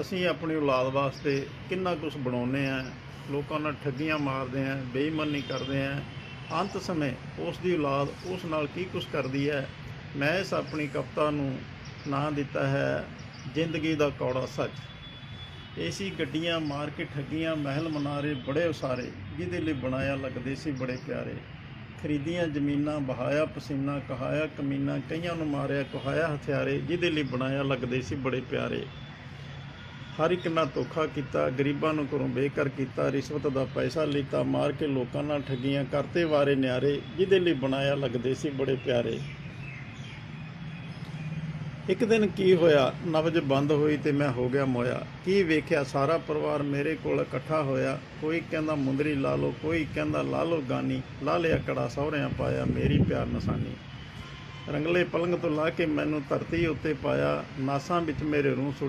ਅਸੀਂ ਆਪਣੀ ਔਲਾਦ ਵਾਸਤੇ ਕਿੰਨਾ ਕੁਝ ਬਣਾਉਂਦੇ ਆ ਲੋਕਾਂ ਨਾਲ ਠੱਗੀਆਂ ਮਾਰਦੇ ਆ ਬੇਈਮਾਨੀ ਕਰਦੇ ਆ ਅੰਤ ਸਮੇਂ ਉਸ ਦੀ ਔਲਾਦ ਉਸ ਨਾਲ ਕੀ ਕੁਝ ਕਰਦੀ ਹੈ? ਮੈਂ ਇਸ ਆਪਣੀ ਕਵਿਤਾ ਨੂੰ ਨਾਂ ਦਿੱਤਾ ਹੈ, ਜ਼ਿੰਦਗੀ ਦਾ ਕੌੜਾ ਸੱਚ। ਏਸੀ ਗੱਡੀਆਂ ਮਾਰ ਕੇ ਠੱਗੀਆਂ, ਮਹਿਲ ਮਨਾਰੇ ਬੜੇ ਉਸਾਰੇ, ਜਿਹਦੇ ਲਈ ਬਣਾਇਆ ਲੱਗਦੇ ਸੀ ਬੜੇ ਪਿਆਰੇ। ਖਰੀਦੀਆਂ ਜ਼ਮੀਨਾਂ ਬਹਾਇਆ ਪਸੀਨਾ, ਕਹਾਇਆ ਕਮੀਨਾ, ਕਈਆਂ ਨੂੰ ਮਾਰਿਆ, ਕਹਾਇਆ ਹਥਿਆਰੇ, ਜਿਹਦੇ ਲਈ ਬਣਾਇਆ ਲੱਗਦੇ ਸੀ ਬੜੇ ਪਿਆਰੇ। ਹਰ ਇੱਕ ਨਾਲ ਧੋਖਾ ਕੀਤਾ, ਗਰੀਬਾਂ ਨੂੰ ਘਰੋਂ ਬੇਘਰ ਕੀਤਾ, ਰਿਸ਼ਵਤ ਦਾ ਪੈਸਾ ਲਿੱਤਾ, ਮਾਰ ਕੇ ਲੋਕਾਂ ਨਾਲ ਠੱਗੀਆਂ, ਕਰਤੇ ਵਾਰੇ ਨਿਆਰੇ, ਜਿਹਦੇ ਲਈ ਬਣਾਇਆ ਲੱਗਦੇ ਸੀ ਬੜੇ ਪਿਆਰੇ। ਇੱਕ ਦਿਨ ਕੀ ਹੋਇਆ? ਨਬਜ ਬੰਦ ਹੋਈ ਤੇ ਮੈਂ ਹੋ ਗਿਆ ਮੋਇਆ। ਕੀ ਵੇਖਿਆ? ਸਾਰਾ ਪਰਿਵਾਰ ਮੇਰੇ ਕੋਲ ਇਕੱਠਾ ਹੋਇਆ। ਕੋਈ ਕਹਿੰਦਾ ਮੁੰਦਰੀ ਲਾ ਲਓ, ਕੋਈ ਕਹਿੰਦਾ ਲਾ ਲਓ ਗਾਨੀ, ਲਾ ਲਿਆ ਕੜਾ, ਸਹੁਰਿਆਂ ਪਾਇਆ ਮੇਰੀ ਪਿਆਰ ਨਿਸ਼ਾਨੀ। ਰੰਗਲੇ ਪਲੰਗ ਤੋਂ ਲਾ ਕੇ ਮੈਨੂੰ ਧਰਤੀ ਉੱਤੇ ਪਾਇਆ, ਨਾਸਾਂ ਵਿੱਚ ਮੇਰੇ ਰੂਹ ਸੁੱਟ